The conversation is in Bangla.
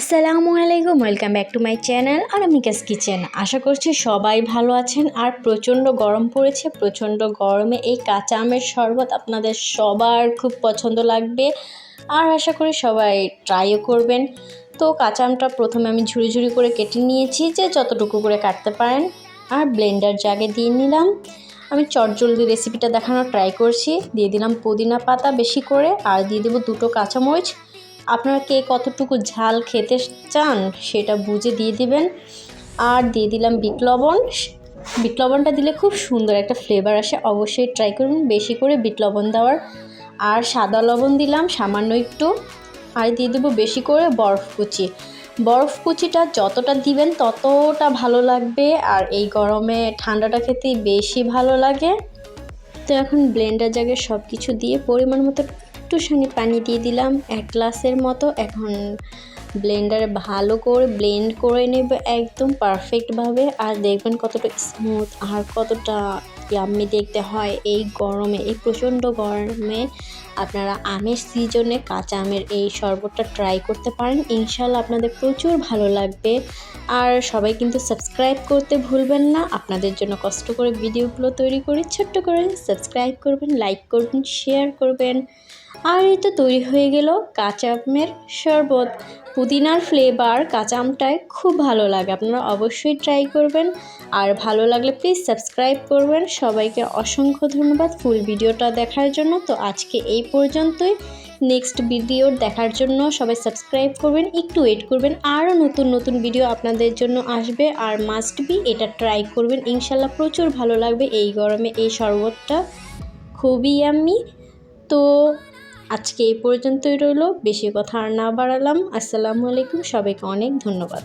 আসসালামু আলাইকুম welcome back to my channel আর মিকাস কিচেন। আশা করছি সবাই ভালো আছেন আর প্রচণ্ড গরম পড়েছে, প্রচণ্ড গরমে এই কাঁচা আমের শরবত আপনাদের সবার খুব পছন্দ লাগবে আর আশা করি সবাই ট্রাইও করবেন। তো কাঁচা আমটা প্রথমে আমি ঝুড়ি ঝুড়ি করে কেটে নিয়েছি, যে যতটুকু করে কাটতে পারেন। আর ব্লেন্ডার জাগে দিয়ে নিলাম। আমি চটজলদি রেসিপিটা দেখানোর ট্রাই করছি। দিয়ে দিলাম পুদিনা পাতা বেশি করে, আর দিয়ে দেবো দুটো কাঁচামরিচ। আপনারা কে কতটুকু ঝাল খেতে চান সেটা বুঝে দিয়ে দিবেন। আর দিয়ে দিলাম বিট লবণ। বিট লবণটা দিলে খুব সুন্দর একটা ফ্লেভার আসে। অবশ্যই ট্রাই করুন, বেশি করে বিট লবণ দেওয়ার। আর সাদা লবণ দিলাম, সামান্য একটু। আর দিয়ে দেবো বেশি করে বরফ কুচি। বরফ কুচিটা যতটা দিবেন ততটা ভালো লাগবে। আর এই গরমে ঠান্ডাটা খেতে বেশি ভালো লাগে। তো এখন ব্লেন্ডার জায়গায় সব কিছু দিয়ে পরিমাণ মতো একটুখানি পানি দিয়ে দিলাম, এক গ্লাসের মতো। এখন ব্লেন্ডারে ভালো করে ব্লেন্ড করে নেবে একদম পারফেক্টভাবে আর দেখবেন কতটা স্মুথ আর কতটা ইয়াম্মি দেখতে হয় এই গরমে, এই প্রচণ্ড গরমে। আপনারা আমের সিজনে কাঁচা আমের এই শরবতটা ট্রাই করতে পারেন। ইনশাল্লাহ আপনাদের প্রচুর ভালো লাগবে। আর সবাই কিন্তু সাবস্ক্রাইব করতে ভুলবেন না। আপনাদের জন্য কষ্ট করে ভিডিওগুলো তৈরি করি। ছোট্ট করে সাবস্ক্রাইব করবেন লাইক করবেন শেয়ার করবেন। আর এই তো তৈরি হয়ে গেল কাঁচা আমের শরবত। পুদিনার ফ্লেভার কাঁচা আমটায় খুব ভালো লাগে, আপনারা অবশ্যই ট্রাই করবেন। আর ভালো লাগলে প্লিজ সাবস্ক্রাইব করবেন। সবাইকে অসংখ্য ধন্যবাদ ফুল ভিডিওটা দেখার জন্য। তো আজকে এই পর্যন্তই। নেক্সট ভিডিও দেখার জন্য সবাই সাবস্ক্রাইব করবেন, একটু ওয়েট করবেন। আরও নতুন নতুন ভিডিও আপনাদের জন্য আসবে। আর মাস্ট বি এটা ট্রাই করবেন। ইনশাল্লাহ প্রচুর ভালো লাগবে এই গরমে এই শরবতটা। খুবই আমি তো আজকে এই পর্যন্তই রইল। বেশি কথা আর না বাড়ালাম। আসসালামু আলাইকুম। সবাইকে অনেক ধন্যবাদ।